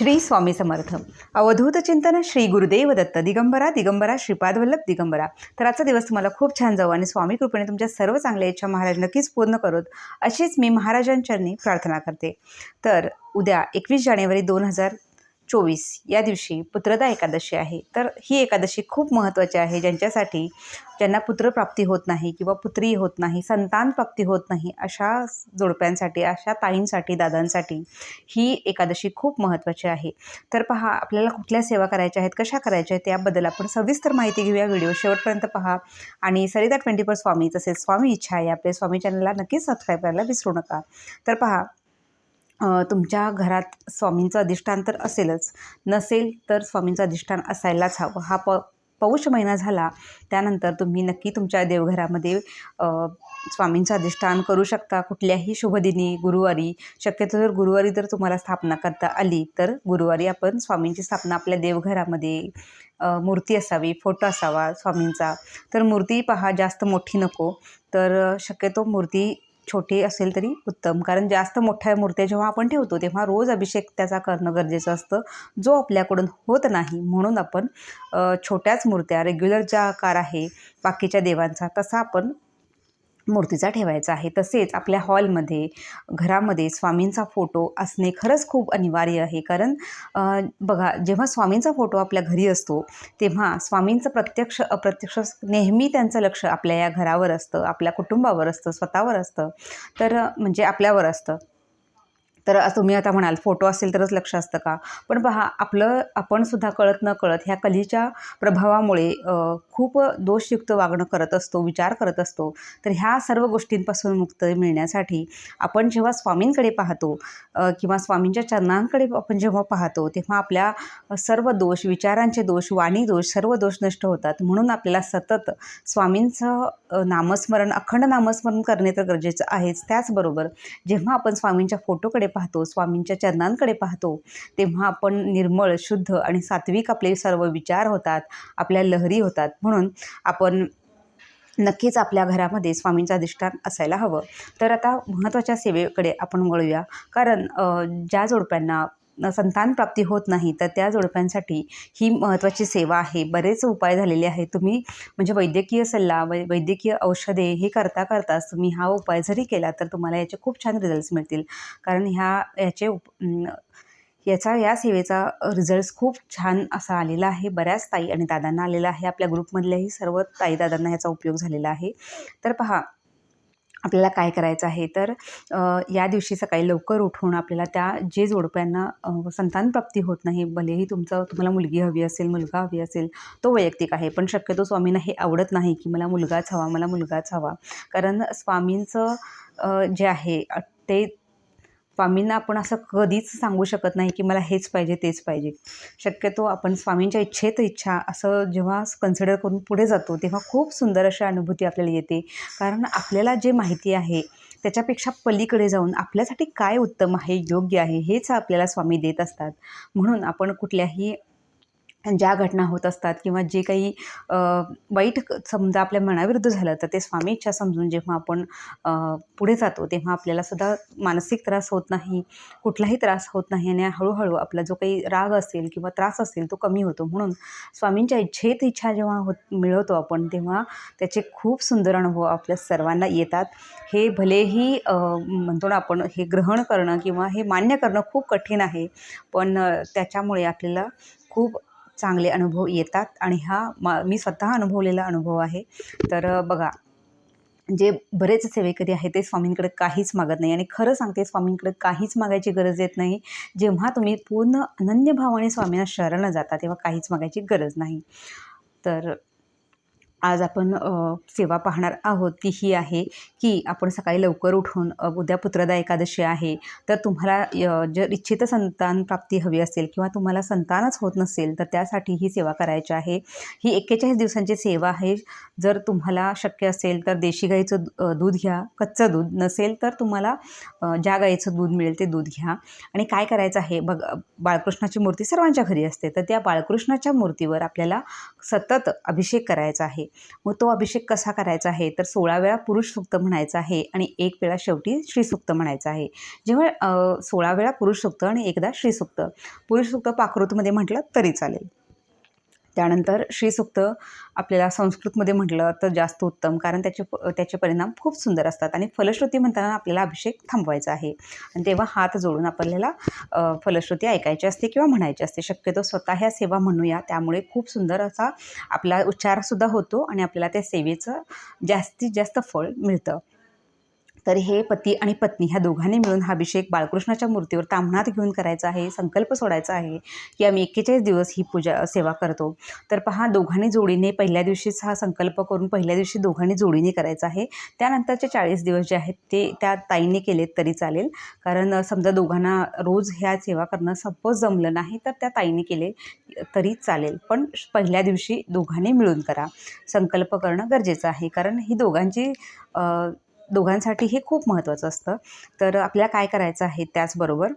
श्री स्वामी समर्थ. अवधूत चिंतन श्री गुरुदेव दत्त. दिगंबरा दिगंबरा श्रीपादवल्लभ दिगंबरा. तर आजचा दिवस तुम्हाला खूप छान जाऊ आणि स्वामी कृपेने तुमच्या सर्व चांगल्या इच्छा महाराज नक्कीच पूर्ण करोत. अशीच मी महाराजांचरणी प्रार्थना करते. तर उद्या एकवीस जानेवारी दोन हजार चोवीस या दिवशी पुत्रदा एकादशी आहे. तर ही एकादशी खूप महत्त्वाची आहे ज्यांच्यासाठी ज्यांना पुत्रप्राप्ती होत नाही किंवा पुत्री होत नाही संतान प्राप्ती होत नाही अशा जोडप्यांसाठी अशा ताईंसाठी दादांसाठी ही एकादशी खूप महत्त्वाची आहे. तर पहा आपल्याला कुठल्या सेवा करायच्या आहेत कशा करायच्या आहेत त्याबद्दल आपण सविस्तर माहिती घेऊया. व्हिडिओ शेवटपर्यंत पहा. आणि सरिता ट्वेंटी फोर स्वामी तसेच स्वामी इच्छा आहे आपल्या स्वामी चॅनलला नक्कीच सबस्क्राईब करायला विसरू नका. तर पहा तुमच्या घरात स्वामींचं अधिष्ठान तर असेलच. नसेल तर स्वामींचं अधिष्ठान असायलाच हवं. हा प पौष महिना झाला. त्यानंतर तुम्ही नक्की तुमच्या देवघरामध्ये स्वामींचं अधिष्ठान करू शकता. कुठल्याही शुभदिनी गुरुवारी शक्यतो जर गुरुवारी जर तुम्हाला स्थापना करता आली तर गुरुवारी आपण स्वामींची स्थापना आपल्या देवघरामध्ये मूर्ती असावी फोटो असावा स्वामींचा. तर मूर्ती पहा जास्त मोठी नको. तर शक्यतो मूर्ती छोटे असेल तरी उत्तम. कारण जास्त मोठ्या मूर्त्या जेव्हा आपण ठेवतो तेव्हा रोज अभिषेक त्याचा करणं गरजेचं असतं. जो आपल्याकडून होत नाही म्हणून आपण छोट्याच मूर्त्या रेग्युलर ज्या आकार आहे बाकीच्या देवांचा तसा आपण मूर्तीचा ठेवायचा आहे. तसेच आपल्या हॉलमध्ये घरामध्ये स्वामींचा फोटो असणे खरंच खूप अनिवार्य आहे. कारण बघा जेव्हा स्वामींचा फोटो आपल्या घरी असतो तेव्हा स्वामींचं प्रत्यक्ष अप्रत्यक्ष नेहमी त्यांचं लक्ष आपल्या या घरावर असतं आपल्या कुटुंबावर असतं स्वतःवर असतं. तर म्हणजे आपल्यावर असतं. तर तुम्ही आता म्हणाल फोटो असेल तरच लक्ष असतं का? पण पहा आपलं आपण सुद्धा कळत न कळत ह्या कलीच्या प्रभावामुळे खूप दोषयुक्त वागणं करत असतो विचार करत असतो. तर ह्या सर्व गोष्टींपासून मुक्त मिळण्यासाठी आपण जेव्हा स्वामींकडे पाहतो किंवा स्वामींच्या चरणांकडे आपण जेव्हा पाहतो तेव्हा आपल्या सर्व दोष विचारांचे दोष वाणी दोष सर्व दोष नष्ट होतात. म्हणून आपल्याला सतत स्वामींचं नामस्मरण अखंड नामस्मरण करणे तर गरजेचं आहेच. त्याचबरोबर जेव्हा आपण स्वामींच्या फोटोकडे पाहतो पाहतो स्वामींच्या चरणांकडे पाहतो तेव्हा आपण निर्मळ शुद्ध आणि सात्विक आपले सर्व विचार होतात आपल्या लहरी होतात. म्हणून आपण नक्कीच आपल्या घरामध्ये स्वामींचं अधिष्ठान असायला हवं. तर आता महत्त्वाच्या सेवेकडे आपण वळूया. कारण ज्या जोडप्यांना संतानप्राप्ती होत नाही तर त्या जोडप्यांसाठी ही महत्त्वाची सेवा आहे. बरेच उपाय झालेले आहेत. तुम्ही म्हणजे वैद्यकीय सल्ला वै वैद्यकीय औषधे हे करता करताच तुम्ही हा उपाय जरी केला तर तुम्हाला याचे खूप छान रिझल्ट्स मिळतील. कारण ह्या याचे उप याचा या सेवेचा रिझल्ट्स खूप छान असा आलेला आहे. बऱ्याच ताई आणि दादांना आलेला आहे. आपल्या ग्रुपमधल्याही सर्व ताई दादांना ह्याचा उपयोग झालेला आहे. तर पहा आपल्याला काय करायचं आहे? तर या दिवशी सकाळी लवकर उठून आपल्याला त्या जे जोडप्यांना संतानप्राप्ती होत नाही भलेही तुमचं तुम्हाला मुलगी हवी असेल मुलगा हवी असेल तो वैयक्तिक आहे. पण शक्यतो स्वामींना हे आवडत नाही की मला मुलगाच हवा मला मुलगाच हवा. कारण स्वामींचं जे आहे ते स्वामींना आपण असं कधीच सांगू शकत नाही की मला हेच पाहिजे तेच पाहिजे. शक्यतो आपण स्वामींच्या इच्छेत इच्छा असं जेव्हा कन्सिडर करून पुढे जातो तेव्हा खूप सुंदर अशी अनुभूती आपल्याला येते. कारण आपल्याला जे माहिती आहे त्याच्यापेक्षा पलीकडे जाऊन आपल्यासाठी काय उत्तम आहे योग्य आहे हेच आपल्याला स्वामी देत असतात. म्हणून आपण कुठल्याही ज्या घटना होत असतात किंवा जे काही वाईट समजा आपल्या मनाविरुद्ध झालं तर ते स्वामी इच्छा समजून जेव्हा आपण पुढे जातो तेव्हा आपल्याला सुद्धा मानसिक त्रास होत नाही कुठलाही त्रास होत नाही आणि हळूहळू आपला जो काही राग असेल किंवा त्रास असेल तो कमी होतो. म्हणून स्वामींच्या इच्छेत इच्छा जेव्हा होत मिळवतो आपण तेव्हा त्याचे खूप सुंदर अनुभव आपल्या सर्वांना येतात. हे भलेही म्हणतो ना आपण हे ग्रहण करणं किंवा हे मान्य करणं खूप कठीण आहे पण त्याच्यामुळे आपल्याला खूप चांगले अनुभव येतात आणि हा मा मी स्वतः अनुभवलेला अनुभव आहे. तर बघा जे बरेच सेवेकरी आहेत ते स्वामींकडे काहीच मागत नाही. आणि खरं सांगते स्वामींकडे काहीच मागायची गरज येत नाही. जेव्हा तुम्ही पूर्ण अनन्य भावाने स्वामींना शरण जाता तेव्हा काहीच मागायची गरज नाही. तर आज आपण सेवा पाहणार आहोत ती ही आहे की आपण सकाळी लवकर उठून उद्या पुत्रदा एकादशी आहे. तर तुम्हाला य- जर इच्छित संतान प्राप्ती हवी असेल किंवा तुम्हाला संतानच होत नसेल तर त्यासाठी ही सेवा करायची आहे. ही एक्केचाळीस दिवसांची सेवा आहे. जर तुम्हाला शक्य असेल तर देशी गाईचं दूध घ्या. कच्चं दूध नसेल तर तुम्हाला ज्या गाईचं दूध मिळेल ते दूध घ्या. आणि काय करायचं आहे? बघ बाळकृष्णाची मूर्ती सर्वांच्या घरी असते. तर त्या बाळकृष्णाच्या मूर्तीवर आपल्याला सतत अभिषेक करायचा आहे. मग तो अभिषेक कसा करायचा आहे? तर सोळा वेळा पुरुष सूक्त म्हणायचं आहे आणि एक वेळा शेवटी श्रीसूक्त म्हणायचं आहे. जेव्हा सोळा वेळा पुरुष सूक्त आणि एकदा श्रीसूक्त पुरुष सूक्त पाकृतमध्ये म्हटलं तरी चालेल. त्यानंतर श्रीसूक्त आपल्याला संस्कृतमध्ये म्हटलं तर जास्त उत्तम कारण त्याचे प त्याचे परिणाम खूप सुंदर असतात. आणि फलश्रुती म्हणताना आपल्याला अभिषेक थांबवायचा आहे. आणि तेव्हा हात जोडून आपल्याला फलश्रुती ऐकायची असते किंवा म्हणायची असते. शक्यतो स्वतः ह्या सेवा म्हणूया. त्यामुळे खूप सुंदर असा आपला उच्चारसुद्धा होतो आणि आपल्याला त्या सेवेचं जास्तीत जास्त फळ मिळतं. तर हे पती आणि पत्नी ह्या दोघांनी मिळून हा अभिषेक बाळकृष्णाच्या मूर्तीवर तांबणात घेऊन करायचा आहे संकल्प सोडायचा आहे की आम्ही एक्केचाळीस दिवस ही पूजा सेवा करतो. तर पहा दोघांनी जोडीने पहिल्या दिवशीच हा संकल्प करून पहिल्या दिवशी दोघांनी जोडीने करायचा आहे. त्यानंतरचे चाळीस दिवस जे आहेत ते त्या ताईने केलेत तरी चालेल. कारण समजा दोघांना रोज ह्या सेवा करणं सपोज जमलं नाही तर त्या ताईने केले तरी चालेल. पण पहिल्या दिवशी दोघांनी मिळून करा. संकल्प करणं गरजेचं आहे. कारण ही दोघांची दोघांसाठी हे खूप महत्त्वाचं असतं. तर आपल्याला काय करायचं आहे त्याचबरोबर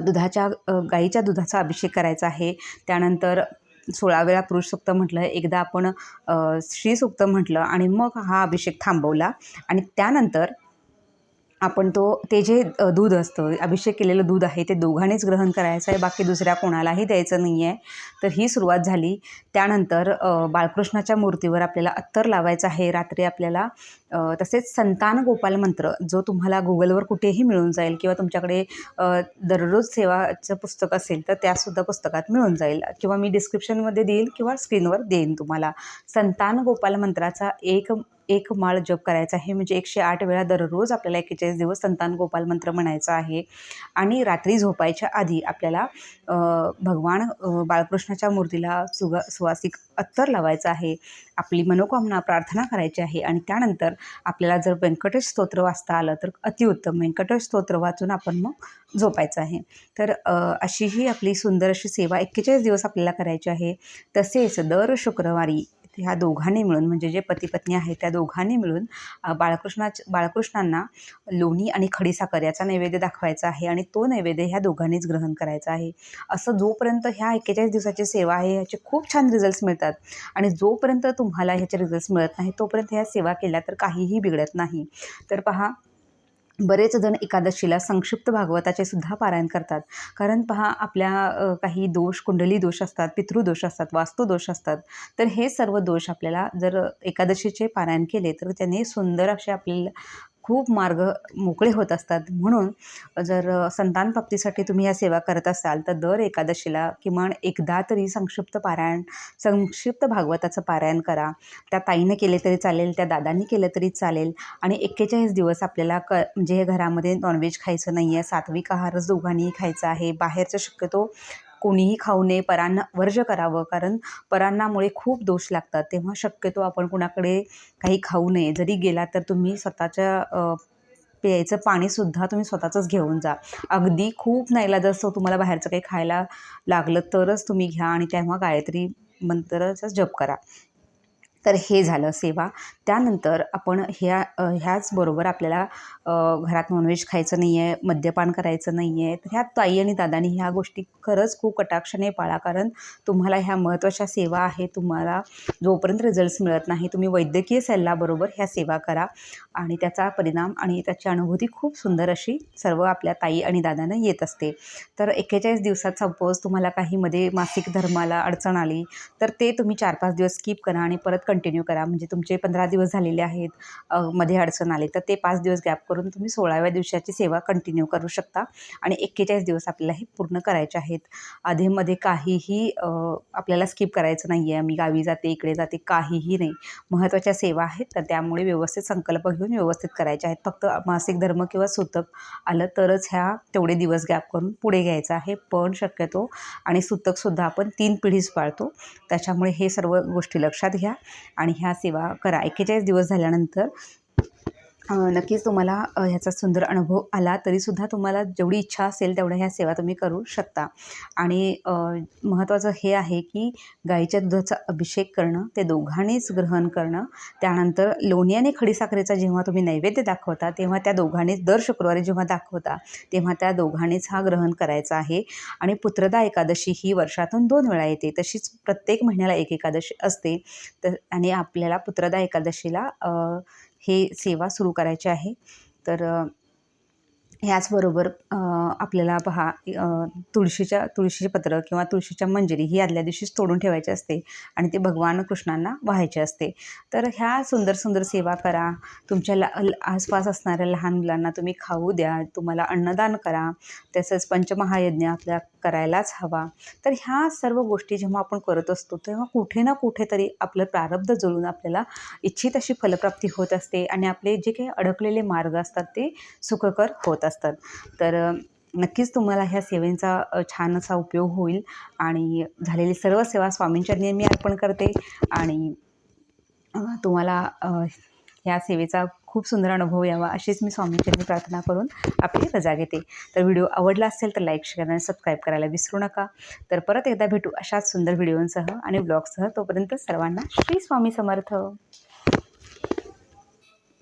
दुधाच्या गाईच्या दुधाचा अभिषेक करायचा आहे. त्यानंतर सोळा वेळा पुरुष सूक्त म्हटलं एकदा आपण अ, श्रीसूक्त म्हटलं आणि मग हा अभिषेक थांबवला. आणि त्यानंतर आपण तो ते जे दूध असतं अभिषेक केलेलं दूध आहे ते दोघांनीच ग्रहण करायचं आहे बाकी दुसऱ्या कोणालाही द्यायचं नाही आहे तर ही सुरुवात झाली. त्यानंतर बाळकृष्णाच्या मूर्तीवर आपल्याला अत्तर लावायचं आहे. रात्री आपल्याला तसेच संतान गोपाल मंत्र जो तुम्हाला गुगलवर कुठेही मिळून जाईल किंवा तुमच्याकडे दररोज सेवाचं पुस्तक असेल तर त्यासुद्धा पुस्तकात मिळून जाईल. किंवा मी डिस्क्रिप्शनमध्ये देईल किंवा स्क्रीनवर देईन तुम्हाला. संतान गोपाल मंत्राचा एक एक माळ जप करायचा आहे. म्हणजे एकशे आठ वेळा दररोज आपल्याला एक्केचाळीस दिवस संतान गोपाल मंत्र म्हणायचा आहे. आणि रात्री झोपायच्या आधी आपल्याला भगवान बाळकृष्णाच्या मूर्तीला सुग सुवासिक अत्तर लावायचं आहे. आपली मनोकामना प्रार्थना करायची आहे. आणि त्यानंतर आपल्याला जर व्यंकटेश स्तोत्र वाचता आलं तर अतिउत्तम व्यंकटेश स्तोत्र वाचून आपण मग झोपायचं आहे. तर अशी ही आपली सुंदर अशी सेवा एक्केचाळीस दिवस आपल्याला करायची आहे. तसेच दर शुक्रवारी ह्या दोघांनी मिळून म्हणजे जे पती पत्नी आहेत त्या दोघांनी मिळून बाळकृष्णाच बाळकृष्णांना लोणी आणि खडीसाखर याचा नैवेद्य दाखवायचा आहे आणि तो नैवेद्य ह्या दोघांनीच ग्रहण करायचा आहे. असं जोपर्यंत ह्या एक्केचाळीस दिवसाची सेवा आहे ह्याचे खूप छान रिझल्ट्स मिळतात. आणि जोपर्यंत तुम्हाला ह्याचे रिझल्ट्स मिळत नाही तोपर्यंत ह्या सेवा केल्या तर काहीही बिघडत नाही. तर पहा बरेच जण एकादशीला संक्षिप्त भागवताचे सुद्धा पारायण करतात. कारण पहा आपल्या काही दोष कुंडली दोष असतात पितृदोष असतात वास्तुदोष असतात. तर हे सर्व दोष आपल्याला जर एकादशीचे पारायण केले तर त्याने सुंदर असे आपल्याला खूप मार्ग मोकळे होत असतात. म्हणून जर संतान प्राप्तीसाठी तुम्ही या सेवा करत असाल तर दर एकादशीला किमान एकदा तरी संक्षिप्त पारायण संक्षिप्त भागवताचं पारायण करा. त्या ताईनं केले तरी चालेल त्या दादांनी केलं तरी चालेल. आणि एक्केचाळीस दिवस आपल्याला क म्हणजे घरामध्ये नॉनव्हेज खायचं नाही आहे सात्विक आहारच दोघांनीही खायचा आहे. बाहेरचं शक्यतो कोणीही खाऊ नये परांना वर्ज करावं. कारण परांनामुळे खूप दोष लागतात. तेव्हा शक्यतो आपण कुणाकडे काही खाऊ नये. जरी गेला तर तुम्ही स्वतःच्या प्यायचं पाणीसुद्धा तुम्ही स्वतःचंच घेऊन जा. अगदी खूप नाईलाजास्तव तुम्हाला बाहेरचं काही खायला लागलं तरच तुम्ही घ्या आणि तेव्हा गायत्री मंत्राचाच जप करा. तर हे झालं सेवा. त्यानंतर आपण ह्या ह्याचबरोबर आपल्याला घरात नॉनव्हेज खायचं नाही आहे मद्यपान करायचं नाही आहे तर ह्या ताई आणि दादांनी ह्या गोष्टी खरंच खूप कटाक्षाने पाळा. कारण तुम्हाला ह्या महत्त्वाच्या सेवा आहे तुम्हाला जोपर्यंत रिझल्ट्स मिळत नाही तुम्ही वैद्यकीय सल्लाबरोबर ह्या सेवा करा. आणि त्याचा परिणाम आणि त्याची अनुभूती खूप सुंदर अशी सर्व आपल्या ताई आणि दादांना येत असते. तर एक्केचाळीस दिवसात सपोज तुम्हाला काही मध्ये मासिक धर्माला अडचण आली तर ते तुम्ही चार पाच दिवस स्किप करा आणि परत कंटिन्यू करा. म्हणजे तुमचे पंधरा दिवस झालेले आहेत मध्ये अडचण आली तर ते पाच दिवस गॅप करून तुम्ही सोळाव्या दिवसाची सेवा कंटिन्यू करू शकता. आणि एक्केचाळीस दिवस आपल्याला हे पूर्ण करायचे आहेत. आधीमध्ये काहीही आपल्याला स्किप करायचं नाही आहे मी गावी जाते इकडे जाते काहीही नाही. महत्त्वाच्या सेवा आहेत तर त्यामुळे व्यवस्थित संकल्प घेऊन व्यवस्थित करायचे आहेत. फक्त मासिक धर्म किंवा सुतक आलं तरच ह्या तेवढे दिवस गॅप करून पुढे घ्यायचं आहे. पण शक्यतो आणि सुतकसुद्धा आपण तीन पिढीच पाळतो. त्याच्यामुळे हे सर्व गोष्टी लक्षात घ्या. आणि ह्या सेवा करा. एक्केचाळीस दिवस झाल्यानंतर नक्कीच तुम्हाला ह्याचा सुंदर अनुभव आला तरीसुद्धा तुम्हाला जेवढी इच्छा असेल तेवढ्या ह्या सेवा तुम्ही करू शकता. आणि महत्त्वाचं हे आहे की गाईच्या दुधाचा अभिषेक करणं ते दोघांनीच ग्रहण करणं त्यानंतर लोणी आणि खडीसाखरेचा जेव्हा तुम्ही नैवेद्य दाखवता तेव्हा त्या दोघांनीच दर शुक्रवारी जेव्हा दाखवता तेव्हा त्या दोघांनीच हा ग्रहण करायचा आहे. आणि पुत्रदा एकादशी ही वर्षातून दोन वेळा येते तशीच प्रत्येक महिन्याला एक एकादशी असते. तर आणि आपल्याला पुत्रदा एकादशीला हे सेवा सुरू करायची आहे. तर ह्याचबरोबर आपल्याला पहा तुळशीच्या तुळशीचे पत्र किंवा तुळशीच्या मंजिरी ही आदल्या दिवशीच तोडून ठेवायची असते आणि ते भगवान कृष्णांना वाहायचे असते. तर ह्या सुंदर सुंदर सेवा करा. तुमच्या ला आसपास असणाऱ्या लहान मुलांना तुम्ही खाऊ द्या तुम्हाला अन्नदान करा. तसंच पंचमहायज्ञ आपल्या करायलाच हवा. तर ह्या सर्व गोष्टी जेव्हा आपण करत असतो तेव्हा कुठे ना कुठेतरी आपलं प्रारब्ध जुळून आपल्याला इच्छित अशी फलप्राप्ती होत असते आणि आपले जे काही अडकलेले मार्ग असतात ते सुखकर होत असतात. असतात. तर नक्कीच तुम्हाला ह्या सेवेंचा छान असा उपयोग होईल आणि झालेली सर्व सेवा स्वामींच्या नेहमी अर्पण करते आणि तुम्हाला ह्या सेवेचा खूप सुंदर अनुभव यावा अशीच मी स्वामींचरणी प्रार्थना करून आपली रजा घेते. तर व्हिडिओ आवडला असेल तर लाईक शेअर आणि सबस्क्राईब करायला विसरू नका. तर परत एकदा भेटू अशाच सुंदर व्हिडिओंसह आणि ब्लॉगसह तोपर्यंत सर्वांना श्री स्वामी समर्थ.